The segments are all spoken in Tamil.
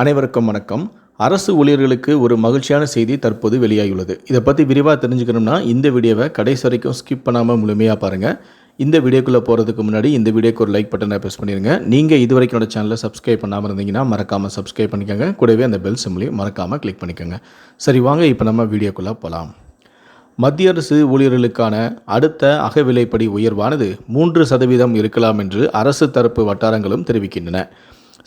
அனைவருக்கும் வணக்கம். அரசு ஊழியர்களுக்கு ஒரு மகிழ்ச்சியான செய்தி தற்போது வெளியாகியுள்ளது. இதை பற்றி விரிவாக தெரிஞ்சுக்கணும்னா இந்த வீடியோவை கடைசி வரைக்கும் ஸ்கிப் பண்ணாமல் முழுமையாக பாருங்கள் இந்த வீடியோக்குள்ளே போகிறதுக்கு முன்னாடி இந்த வீடியோக்கு ஒரு லைக் பட்டனை ப்ரெஸ் பண்ணிடுங்க நீங்கள் இது வரைக்கும் என்னோட சேனலை சப்ஸ்கிரைப் பண்ணாமல் இருந்தீங்கன்னா மறக்காமல் சப்ஸ்கிரைப் பண்ணிக்கோங்க. கூடவே அந்த பெல் சிம்லையும் மறக்காமல் கிளிக் பண்ணிக்கோங்க. சரி வாங்க இப்போ நம்ம வீடியோக்குள்ளே போகலாம் மத்திய அரசு ஊழியர்களுக்கான அடுத்த அகவிலைப்படி உயர்வானது மூன்று சதவீதம் இருக்கலாம் என்று அரசு தரப்பு வட்டாரங்களும் தெரிவிக்கின்றன.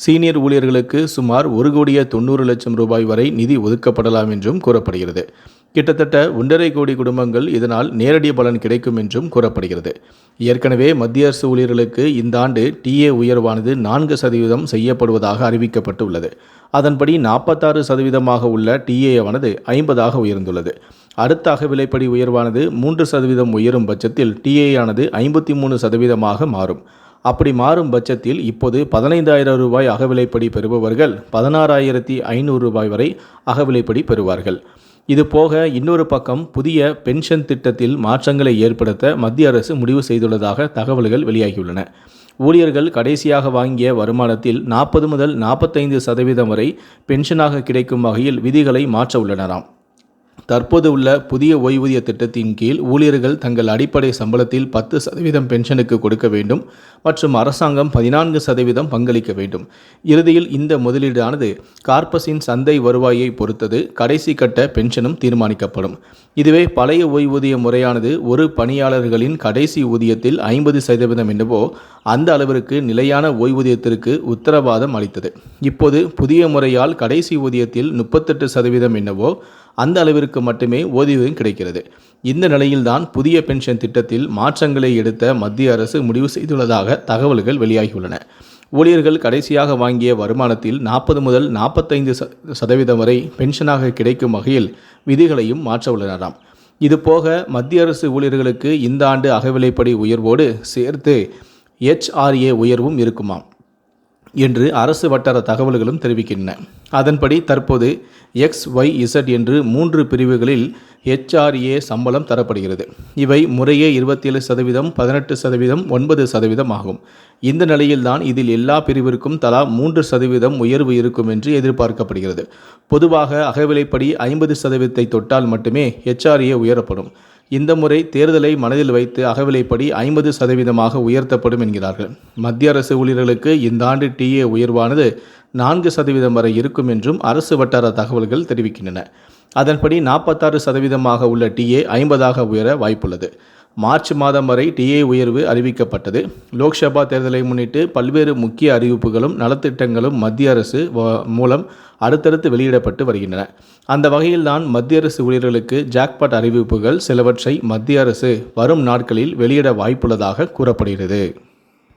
சீனியர் ஊழியர்களுக்கு சுமார் ஒரு கோடியே தொண்ணூறு லட்சம் ரூபாய் வரை நிதி ஒதுக்கப்படலாம் என்றும் கூறப்படுகிறது. கிட்டத்தட்ட ஒன்றரை கோடி குடும்பங்கள் இதனால் நேரடி பலன் கிடைக்கும் என்றும் கூறப்படுகிறது. ஏற்கனவே மத்திய அரசு ஊழியர்களுக்கு இந்த ஆண்டு டிஏ உயர்வானது நான்கு சதவீதம் செய்யப்படுவதாக அறிவிக்கப்பட்டுள்ளது. அதன்படி நாற்பத்தாறு சதவீதமாக உள்ள டிஏவானது ஐம்பதாக உயர்ந்துள்ளது. அடுத்த அகவிலைப்படி உயர்வானது மூன்று சதவீதம் உயரும் பட்சத்தில் டிஏ ஆனது ஐம்பத்தி மூணு சதவீதமாக மாறும். அப்படி மாறும் பட்சத்தில் இப்போது பதினைந்தாயிரம் ரூபாய் அகவிலைப்படி பெறுபவர்கள் பதினாறாயிரத்தி ஐநூறு ரூபாய் வரை அகவிலைப்படி பெறுவார்கள். இது போக இன்னொரு பக்கம் புதிய பென்ஷன் திட்டத்தில் மாற்றங்களை ஏற்படுத்த மத்திய அரசு முடிவு செய்துள்ளதாக தகவல்கள் வெளியாகியுள்ளன. ஊழியர்கள் கடைசியாக வாங்கிய வருமானத்தில் நாற்பது முதல் நாற்பத்தைந்து சதவீதம் வரை பென்ஷனாக கிடைக்கும் வகையில் விதிகளை மாற்ற உள்ளனராம். தற்போது உள்ள புதிய ஓய்வூதிய திட்டத்தின் கீழ் ஊழியர்கள் தங்கள் அடிப்படை சம்பளத்தில் பத்து சதவீதம் பென்ஷனுக்கு கொடுக்க வேண்டும் மற்றும் அரசாங்கம் பதினான்கு சதவீதம் பங்களிக்க வேண்டும். இறுதியில் இந்த முதலீடானது கார்பஸின் சந்தை வருவாயை பொறுத்தது கடைசி கட்ட பென்ஷனும் தீர்மானிக்கப்படும். இதுவே பழைய ஓய்வூதிய முறையானது ஒரு பணியாளர்களின் கடைசி ஊதியத்தில் ஐம்பது சதவீதம் என்னவோ அந்த அளவிற்கு நிலையான ஓய்வூதியத்திற்கு உத்தரவாதம் அளித்தது. இப்போது புதிய முறையால் கடைசி ஊதியத்தில் முப்பத்தெட்டு சதவீதம் என்னவோ அந்த அளவிற்கு மட்டுமே ஓய்வூதியம் கிடைக்கிறது. இந்த நிலையில்தான் புதிய பென்ஷன் திட்டத்தில் மாற்றங்களை எடுத்த மத்திய அரசு முடிவு செய்துள்ளதாக தகவல்கள் வெளியாகியுள்ளன. ஊழியர்கள் கடைசியாக வாங்கிய வருமானத்தில் நாற்பது முதல் நாற்பத்தைந்து சதவீதம் வரை பென்ஷனாக கிடைக்கும் வகையில் விதிகளையும் மாற்ற உள்ளனராம். இதுபோக மத்திய அரசு ஊழியர்களுக்கு இந்த ஆண்டு அகவிலைப்படி உயர்வோடு சேர்த்து ஹெச்ஆர்ஏ உயர்வும் இருக்குமாம் என்று அரசு வட்டார தகவல்களும் தெரிவிக்கின்றன. அதன்படி தற்போது எக்ஸ் ஒய் இசட் என்று மூன்று பிரிவுகளில் ஹெச்ஆர்ஏ சம்பளம் தரப்படுகிறது. இவை முறையே இருபத்தேழு சதவீதம் பதினெட்டு சதவீதம் ஒன்பது சதவீதம் ஆகும். இந்த நிலையில்தான் இதில் எல்லா பிரிவிற்கும் தலா மூன்று சதவீதம் உயர்வு இருக்கும் என்று எதிர்பார்க்கப்படுகிறது. பொதுவாக அகவிலைப்படி ஐம்பது சதவீதத்தை தொட்டால் மட்டுமே ஹெச்ஆர்ஏ உயரப்படும். இந்த முறை தேர்தலை மனதில் வைத்து அகவிலைப்படி ஐம்பது சதவீதமாக உயர்த்தப்படும் என்கிறார்கள். மத்திய அரசு ஊழியர்களுக்கு இந்த ஆண்டு டிஏ உயர்வானது நான்கு சதவீதம் வரை இருக்கும் என்றும் அரசு வட்டார தகவல்கள் தெரிவிக்கின்றன. அதன்படி நாற்பத்தாறு சதவீதமாக உள்ள டிஏ ஐம்பதாக உயர வாய்ப்புள்ளது. மார்ச் மாதம் வரை டிஏ உயர்வு அறிவிக்கப்பட்டது. லோக்சபா தேர்தலை முன்னிட்டு பல்வேறு முக்கிய அறிவிப்புகளும் நலத்திட்டங்களும் மத்திய அரசு மூலம் அடுத்தடுத்து வெளியிடப்பட்டு வருகின்றன. அந்த வகையில்தான் மத்திய அரசு ஊழியர்களுக்கு ஜாக்பாட் அறிவிப்புகள் சிலவற்றை மத்திய அரசு வரும் நாட்களில் வெளியிட வாய்ப்புள்ளதாக கூறப்படுகிறது.